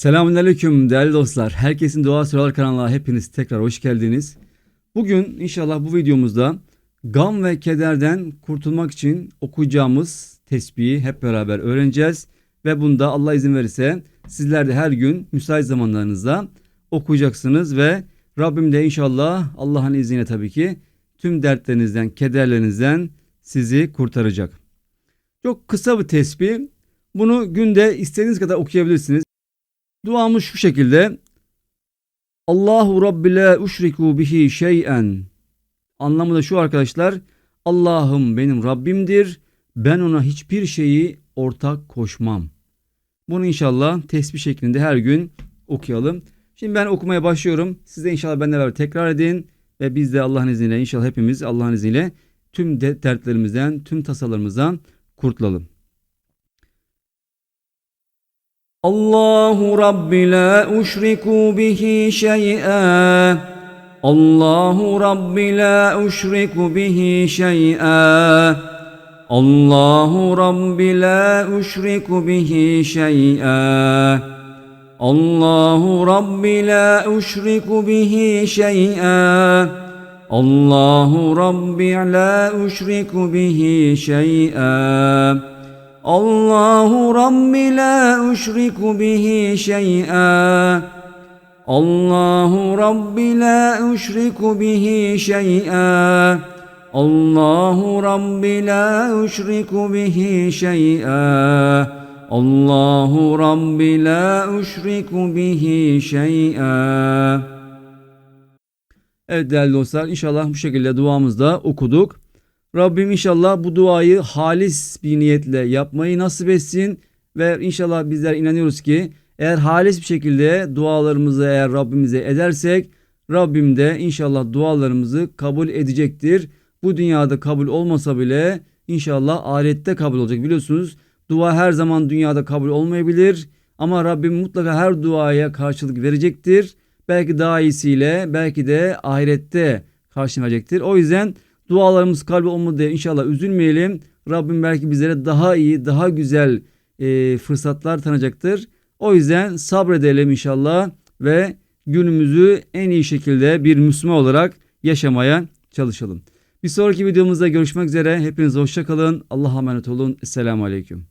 Selamünaleyküm değerli dostlar. Herkesin Dua Sorular kanalına hepiniz tekrar hoş geldiniz. Bugün inşallah bu videomuzda gam ve kederden kurtulmak için okuyacağımız tesbihi hep beraber öğreneceğiz. Ve bunda Allah izin verirse sizler de her gün müsait zamanlarınızda okuyacaksınız ve Rabbim de inşallah Allah'ın izniyle tabii ki tüm dertlerinizden, kederlerinizden sizi kurtaracak. Çok kısa bir tesbih. Bunu günde istediğiniz kadar okuyabilirsiniz. Duamız şu şekilde. Allahu Rabbi la uşriku bihi şey'en. Anlamı da şu arkadaşlar. Allah'ım benim Rabbimdir. Ben ona hiçbir şeyi ortak koşmam. Bunu inşallah tesbih şeklinde her gün okuyalım. Şimdi ben okumaya başlıyorum. Siz de inşallah benimle beraber tekrar edin. Ve biz de Allah'ın izniyle inşallah hepimiz Allah'ın izniyle tüm de- dertlerimizden, tüm tasalarımızdan kurtulalım. Allahu Rabbi la uşriku bihi şey'a. Allahu Rabbi la uşriku bihi şey'a. Allahu Rabbi la uşriku bihi şey'a. Allahu Rabbi la uşriku bihi şey'a. Allahu Rabbi la uşriku bihi şey'a. Allahu Rabbi la uşriku bihi şey'a. Allahu Rabbi la uşriku bihi şey'a. Allahu Rabbi la uşriku bihi şey'a. Allahu Rabbi la uşriku bihi şey'a. Evet değerli dostlar inşallah bu şekilde duamızda okuduk. Rabbim inşallah bu duayı halis bir niyetle yapmayı nasip etsin ve inşallah bizler inanıyoruz ki eğer halis bir şekilde dualarımızı eğer Rabbimize edersek Rabbim de inşallah dualarımızı kabul edecektir. Bu dünyada kabul olmasa bile inşallah ahirette kabul olacak. Biliyorsunuz dua her zaman dünyada kabul olmayabilir ama Rabbim mutlaka her duaya karşılık verecektir. Belki daha iyisiyle belki de ahirette verecektir. O yüzden dualarımız kalbi olmadı inşallah üzülmeyelim. Rabbim belki bizlere daha iyi, daha güzel e, fırsatlar tanıyacaktır. O yüzden sabredelim inşallah ve günümüzü en iyi şekilde bir Müslüman olarak yaşamaya çalışalım. Bir sonraki videomuzda görüşmek üzere. Hepinize hoşça kalın. Allah'a emanet olun. Esselamu Aleyküm.